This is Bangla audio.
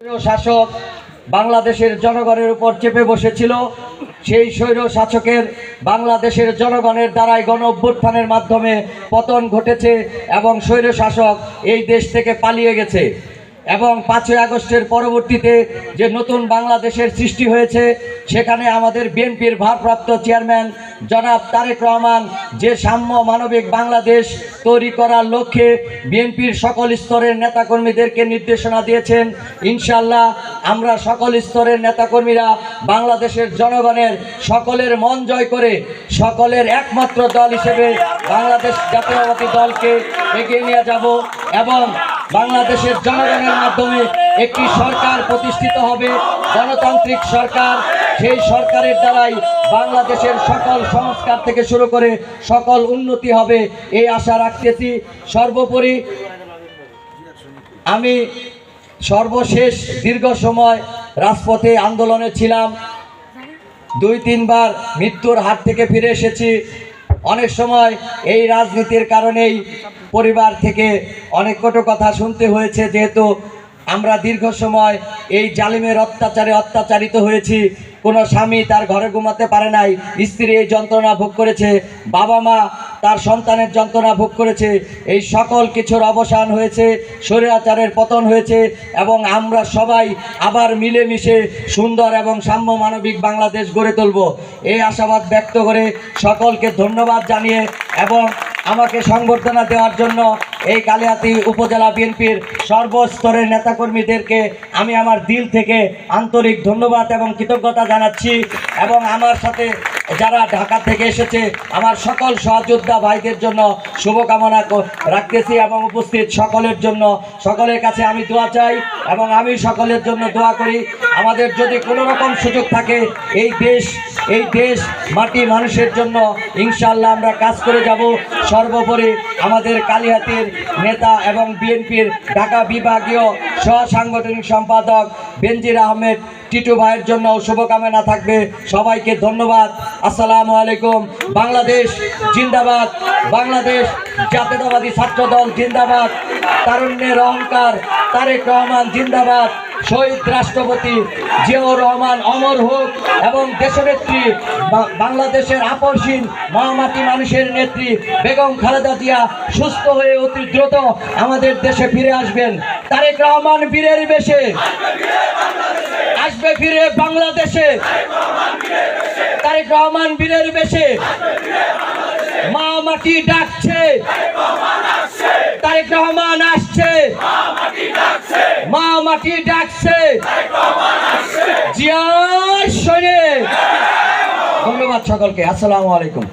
শাসক বাংলাদেশের জনগণের উপর চেপে বসেছিল। সেই স্বৈর শাসকের বাংলাদেশের জনগণের দ্বারাই গণ অভ্যুত্থানের মাধ্যমে পতন ঘটেছে এবং স্বৈর শাসক এই দেশ থেকে পালিয়ে গেছে। এবং পাঁচই আগস্টের পরবর্তীতে যে নতুন বাংলাদেশের সৃষ্টি হয়েছে সেখানে আমাদের বিএনপির ভারপ্রাপ্ত চেয়ারম্যান জনাব তারেক রহমান যে সাম্য মানবিক বাংলাদেশ তৈরি করার লক্ষ্যে বিএনপির সকল স্তরের নেতাকর্মীদেরকে নির্দেশনা দিয়েছেন ইনশাল্লাহ আমরা সকল স্তরের নেতাকর্মীরা বাংলাদেশের জনগণের সকলের মন জয় করে সকলের একমাত্র দল হিসেবে বাংলাদেশ জাতীয়তাবাদী দলকে এগিয়ে নিয়ে যাব এবং বাংলাদেশের জনগণের মাধ্যমে একটি সরকার প্রতিষ্ঠিত হবে, গণতান্ত্রিক সরকার সেই সরকারের দ্বারাই বাংলাদেশের সকল সংস্কার থেকে শুরু করে সকল উন্নতি হবে, এই আশা রাখতেছি। সর্বোপরি আমি সর্বশেষ দীর্ঘ সময় রাজপথে আন্দোলনে ছিলাম। দুই, তিনবার মৃত্যুর হাত থেকে ফিরে এসেছি। অনেক সময় এই রাজনীতির কারণেই পরিবার থেকে অনেক কটো কথা শুনতে হয়েছে, যেহেতু আমরা দীর্ঘ সময় এই জালিমের অত্যাচারে অত্যাচারিত হয়েছি। কোনো স্বামী তার ঘরে ঘুমাতে পারে নাই, স্ত্রী এই যন্ত্রণা ভোগ করেছে, বাবা মা তার সন্তানের যন্ত্রণা ভোগ করেছে, এই সকল কিছুর অবসান হয়েছে স্বৈরাচারের পতন হয়েছে এবং আমরা সবাই আবার মিলেমিশে সুন্দর এবং সাম্য মানবিক বাংলাদেশ গড়ে তুলব। এই আশাবাদ ব্যক্ত করে সকলকে ধন্যবাদ জানিয়ে এবং আমাকে সংবর্ধনা দেওয়ার জন্য এই কালিয়াতি উপজেলা বিএনপির সর্বস্তরের নেতাকর্মীদেরকে আমি আমার দিল থেকে আন্তরিক ধন্যবাদ এবং কৃতজ্ঞতা জানাচ্ছি এবং আমার সাথে যারা ঢাকা থেকে এসেছে, আমার সকল সহযোদ্ধা ভাইদের জন্য শুভকামনা রাখতেছি এবং উপস্থিত সকলের জন্য, সকলের কাছে আমি দোয়া চাই এবং আমি সকলের জন্য দোয়া করি। আমাদের যদি কোনো রকম সুযোগ থাকে, এই দেশ এই দেশ মাটি মানুষের জন্য ইনশাল্লাহ আমরা কাজ করে যাব। সর্বোপরি আমাদের কালিহাতির নেতা এবং বিএনপির ঢাকা বিভাগীয় সহ সাংগঠনিক সম্পাদক বেনজির আহমেদ টিটু ভাইয়ের জন্য শুভকামনা থাকবে। সবাইকে ধন্যবাদ। আসসালামু আলাইকুম। বাংলাদেশ জিন্দাবাদ। বাংলাদেশ জাতীয়তাবাদী ছাত্র দল জিন্দাবাদ। তারুণ্যের অহংকার তারেক রহমান জিন্দাবাদ। শহীদ রাষ্ট্রপতি জিয়াউর রহমান অমর হোক এবং দেশনেত্রী বাংলাদেশের আপসীন মহামাটি মানুষের নেত্রী বেগম খালেদা জিয়া সুস্থ হয়ে অতি দ্রুত আমাদের দেশে ফিরে আসবেন। তারেক রহমান বীরের বেশে। আসবে ফিরে বাংলাদেশে। তারেক রহমান বীরের বেশে। মা মাটি ডাকছে। তারেক রহমান আসছে। মা মাটি ডাকছে। জিয়া শোনে ধন্যবাদ সকলকে। আসসালামু আলাইকুম।